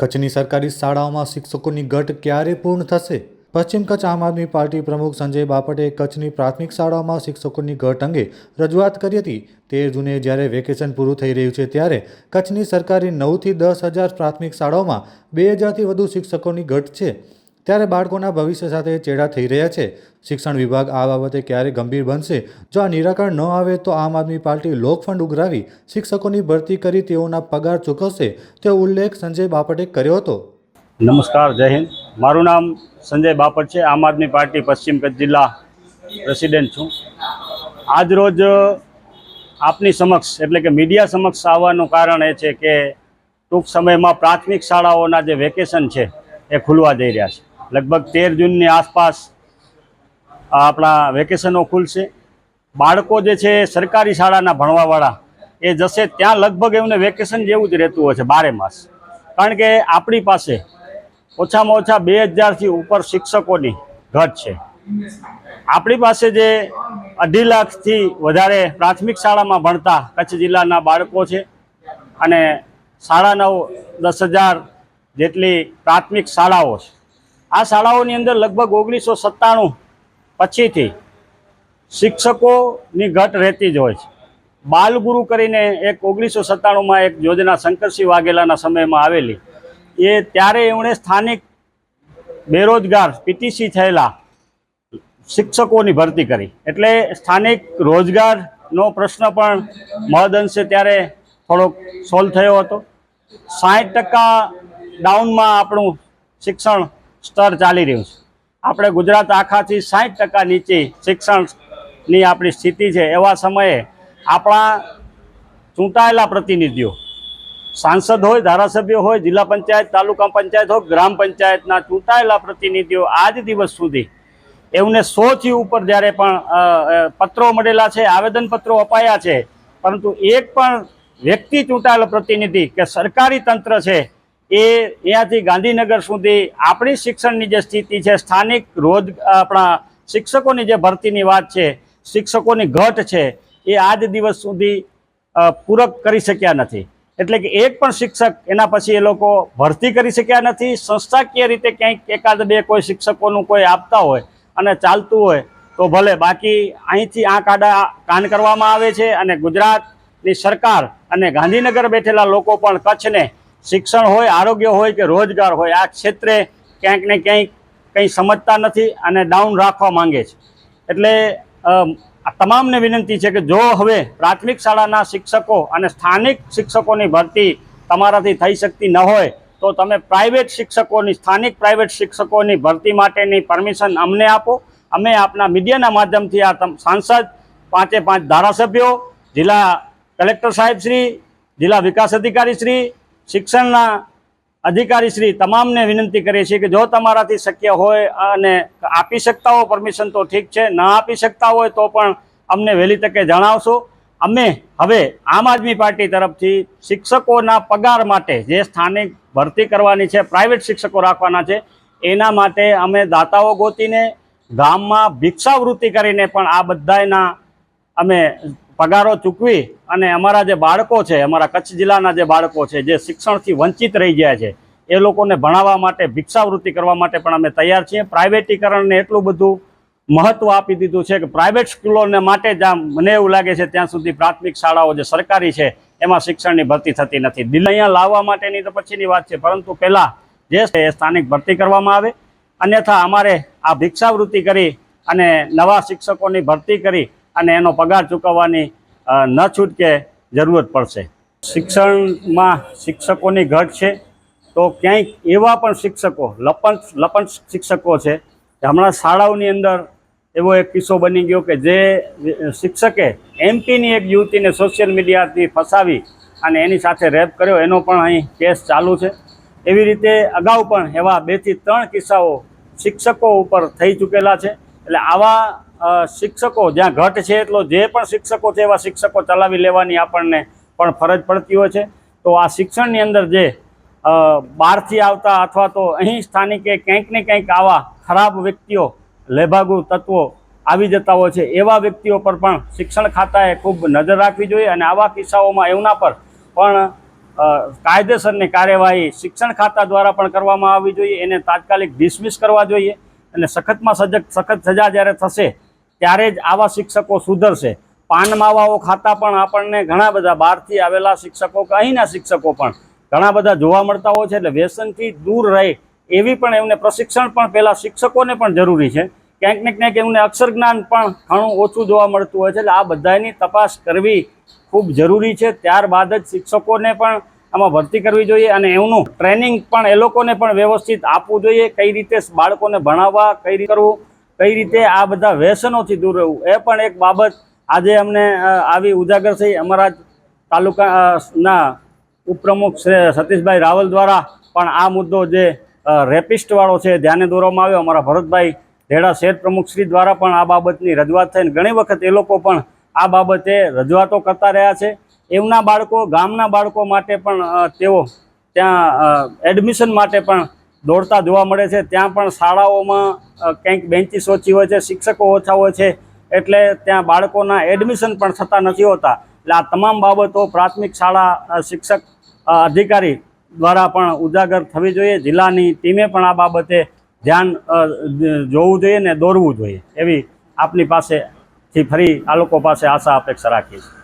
કચ્છની સરકારી શાળાઓમાં શિક્ષકોની ઘટ ક્યારે પૂર્ણ થશે? પશ્ચિમ કચ્છ આમ આદમી પાર્ટી પ્રમુખ સંજય બાપટે કચ્છની પ્રાથમિક શાળાઓમાં શિક્ષકોની ઘટ અંગે રજૂઆત કરી હતી. તેર જૂને જ્યારે વેકેશન પૂરું થઈ રહ્યું છે ત્યારે કચ્છની સરકારી નવથી દસ હજાર પ્રાથમિક શાળાઓમાં બે હજારથી વધુ શિક્ષકોની ઘટ છે. ત્યારે બાળકોના ભવિષ્ય સાથે ચેડા થઈ રહ્યા છે. શિક્ષણ વિભાગ આ બાબતે ક્યારે ગંભીર બનશે? જો આ નિરાકરણ ન આવે તો આમ આદમી પાર્ટી લોકફંડ ઉઘરાવી શિક્ષકોની ભરતી કરી તેઓના પગાર ચૂકવશે. તેવો ઉલ્લેખ સંજય બાપટે કર્યો હતો. નમસ્કાર, જય હિન્દ. મારું નામ સંજય બાપટ છે. આમ આદમી પાર્ટી પશ્ચિમ કચ્છ જિલ્લા પ્રેસિડેન્ટ છું. આજ રોજ આપની સમક્ષ, એટલે કે મીડિયા સમક્ષ આવવાનું કારણ એ છે કે ટૂંક સમયમાં પ્રાથમિક શાળાઓના જે વેકેશન છે એ ખુલવા જઈ રહ્યા છે. લગભગ તેર જૂનની આસપાસ આપણા વેકેશનો ખુલશે. બાળકો જે છે સરકારી શાળાના ભણવાવાળા, એ જશે ત્યાં લગભગ એમને વેકેશન જેવું જ રહેતું હોય છે બારે માસ. કારણ કે આપણી પાસે ઓછામાં ઓછા બે હજારથી ઉપર શિક્ષકોની ઘટ છે. આપણી પાસે જે અઢી લાખથી વધારે પ્રાથમિક શાળામાં ભણતા કચ્છ જિલ્લાના બાળકો છે અને સાડા નવ દસ હજાર જેટલી પ્રાથમિક શાળાઓ છે. આ શાળાઓની અંદર લગભગ ઓગણીસો સત્તાણું પછીથી શિક્ષકોની ઘટ રહેતી જ હોય છે. બાલગુરુ કરીને એક ઓગણીસો સત્તાણુંમાં એક યોજના શંકરસિંહ વાઘેલાના સમયમાં આવેલી. એ ત્યારે એમણે સ્થાનિક બેરોજગાર, પીટીસી થયેલા શિક્ષકોની ભરતી કરી. એટલે સ્થાનિક રોજગારનો પ્રશ્ન પણ મહદઅંશે ત્યારે થોડોક સોલ્વ થયો હતો. સાઠ ટકા ડાઉનમાં આપણું શિક્ષણ સ્તર ચાલી રહ્યું છે. આપણે ગુજરાત આખાથી સાઠ ટકા નીચે શિક્ષણની આપણી સ્થિતિ છે. એવા સમયે આપણા ચૂંટાયેલા પ્રતિનિધિઓ, સાંસદ હોય, ધારાસભ્ય હોય, જિલ્લા પંચાયત, તાલુકા પંચાયત હોય, ગ્રામ પંચાયતના ચૂંટાયેલા પ્રતિનિધિઓ આજ દિવસ સુધી એમને સોથી ઉપર જ્યારે પણ પત્રો મળેલા છે, આવેદનપત્રો અપાયા છે. પરંતુ એક પણ વ્યક્તિ ચૂંટાયેલો પ્રતિનિધિ કે સરકારી તંત્ર છે એ અહીંયાથી ગાંધીનગર સુધી આપણી શિક્ષણની જે સ્થિતિ છે, સ્થાનિક રોજ આપણા શિક્ષકોની જે ભરતીની વાત છે, શિક્ષકોની ઘટ છે, એ આજ દિવસ સુધી પૂરક કરી શક્યા નથી. એટલે કે એક પણ શિક્ષક એના પછી એ લોકો ભરતી કરી શક્યા નથી. સંસ્થાકીય રીતે ક્યાંક એકાદ બે કોઈ શિક્ષકોનું કોઈ આપતા હોય અને ચાલતું હોય, તો ભલે. બાકી અહીંથી આ કાડા કાન કરવામાં આવે છે અને ગુજરાતની સરકાર અને ગાંધીનગર બેઠેલા લોકો પણ કચ્છને શિક્ષણ હોય, આરોગ્ય હોય કે રોજગાર હોય, આ ક્ષેત્રે ક્યાંક ને ક્યાંક કંઈ સમજતા નથી અને ડાઉન રાખવા માંગે છે. એટલે તમામને વિનંતી છે કે જો હવે પ્રાથમિક શાળાના શિક્ષકો અને સ્થાનિક શિક્ષકોની ભરતી તમારાથી થઈ શકતી ન હોય, તો તમે પ્રાઇવેટ શિક્ષકોની, સ્થાનિક પ્રાઇવેટ શિક્ષકોની ભરતી માટેની પરમિશન અમને આપો. અમે આપના મીડિયાના માધ્યમથી આ સાંસદ, પાંચે પાંચ ધારાસભ્યો, જિલ્લા કલેક્ટર સાહેબ શ્રી, જિલ્લા વિકાસ અધિકારી શ્રી શિક્ષણના અધિકારી શ્રી તમામને વિનંતી કરીએ છીએ કે જો તમારાથી શક્ય હોય અને આપી શકતા હો પરમિશન તો ઠીક છે, ના આપી શકતા હોય તો પણ અમને વહેલી તકે જણાવશો. અમે હવે આમ આદમી પાર્ટી તરફથી શિક્ષકોના પગાર માટે જે સ્થાનિક ભરતી કરવાની છે, પ્રાઇવેટ શિક્ષકો રાખવાના છે, એના માટે અમે દાતાઓ ગોતીને ગામમાં ભિક્ષાવૃત્તિ કરીને પણ આ બધાના અમે પગારો ચૂકવી અને અમારા જે બાળકો છે, અમારા કચ્છ જિલ્લાના જે બાળકો છે, જે શિક્ષણથી વંચિત રહી ગયા છે, એ લોકોને ભણાવવા માટે, ભિક્ષાવૃત્તિ કરવા માટે પણ અમે તૈયાર છીએ. પ્રાઇવેટીકરણને એટલું બધું મહત્ત્વ આપી દીધું છે કે પ્રાઇવેટ સ્કૂલોને માટે જ મને એવું લાગે છે ત્યાં સુધી પ્રાથમિક શાળાઓ જે સરકારી છે, એમાં શિક્ષણની ભરતી થતી નથી. દિલ્હી અહીંયા લાવવા માટેની તો પછીની વાત છે, પરંતુ પહેલાં જે છે એ સ્થાનિક ભરતી કરવામાં આવે. અન્યથા અમારે આ ભિક્ષાવૃત્તિ કરી અને નવા શિક્ષકોની ભરતી કરી અને એનો પગાર ચૂકવવાની ન છૂટકે જરૂરત પડશે. શિક્ષણમાં શિક્ષકોની ઘટ છે, તો ક્યાંક એવા પણ શિક્ષકો, લપન લપન શિક્ષકો છે હમણાં શાળાઓની અંદર એવો એક કિસ્સો બની ગયો કે જે શિક્ષકે એમપીની એક યુવતીને સોશિયલ મીડિયાથી ફસાવી અને એની સાથે રેપ કર્યો, એનો પણ અહીં કેસ ચાલુ છે. એવી રીતે અગાઉ પણ એવા બેથી ત્રણ કિસ્સાઓ શિક્ષકો ઉપર થઈ ચૂકેલા છે. એટલે આવા શિક્ષકો જ્યાં ઘટ છે એટલો જે પણ શિક્ષકો છે એવા શિક્ષકો ચલાવી લેવાની આપણને પણ ફરજ પડતી હોય છે. તો આ શિક્ષણની અંદર જે બહારથી આવતા અથવા તો અહીં સ્થાનિકે ક્યાંક ને ક્યાંક આવા ખરાબ વ્યક્તિઓ, લેભાગુ તત્વો આવી જતા હોય છે. એવા વ્યક્તિઓ પર પણ શિક્ષણ ખાતાએ ખૂબ નજર રાખવી જોઈએ અને આવા કિસ્સાઓમાં એમના પર પણ કાયદેસરની કાર્યવાહી શિક્ષણ ખાતા દ્વારા પણ કરવામાં આવવી જોઈએ. એને તાત્કાલિક ડિસમિસ કરવા જોઈએ અને સખતમાં સજગ સખત સજા જ્યારે થશે ત્યારે જ આવા શિક્ષકો સુધરશે. પાનમાવાઓ ખાતા પણ આપણને ઘણા બધા બહારથી આવેલા શિક્ષકો કે અહીંના શિક્ષકો પણ ઘણા બધા જોવા મળતા હોય છે. એટલે વ્યસનથી દૂર રહે એવી પણ એમને પ્રશિક્ષણ પણ પહેલાં શિક્ષકોને પણ જરૂરી છે. ક્યાંક ને ક્યાંક એમને અક્ષર જ્ઞાન પણ ઘણું ઓછું જોવા મળતું હોય છે. એટલે આ બધાની તપાસ કરવી ખૂબ જરૂરી છે. ત્યારબાદ જ શિક્ષકોને પણ આમાં ભરતી કરવી જોઈએ અને એમનું ટ્રેનિંગ પણ એ લોકોને પણ વ્યવસ્થિત આપવું જોઈએ. કઈ રીતે બાળકોને ભણાવવા, કઈ રીતે કરવું કઈ રીતે આ બધા વ્યસનોથી દૂર રહેવું? એ પણ એક બાબત આજે અમને આવી ઉજાગર થઈ. અમારા જ તાલુકા અ, ના ઉપપ્રમુખ સતીશભાઈ રાવલ દ્વારા પણ આ મુદ્દો જે રેપિસ્ટવાળો છે ધ્યાને દોરવામાં આવ્યો. અમારા ભરતભાઈ ઢેડા શહેર પ્રમુખ શ્રી દ્વારા પણ આ બાબતની રજૂઆત થઈને ઘણી વખત એ લોકો પણ આ બાબતે રજૂઆતો કરતા રહ્યા છે. એમના બાળકો ગામના બાળકો માટે પણ તેઓ ત્યાં એડમિશન માટે પણ દોડતા જોવા મળે છે. ત્યાં પણ શાળાઓમાં કંઈક બેન્ચીસ ઓછી હોય છે, શિક્ષકો ઓછા હોય છે, એટલે ત્યાં બાળકોના એડમિશન પણ થતા નથી હોતા. એટલે આ તમામ બાબતો પ્રાથમિક શાળા શિક્ષક અધિકારી દ્વારા પણ ઉજાગર થવી જોઈએ. જિલ્લાની ટીમે પણ આ બાબતે ધ્યાન જોવું જોઈએ ને દોરવું જોઈએ. એવી આપની પાસેથી ફરી આ લોકો પાસે આશા, અપેક્ષા રાખીએ છીએ.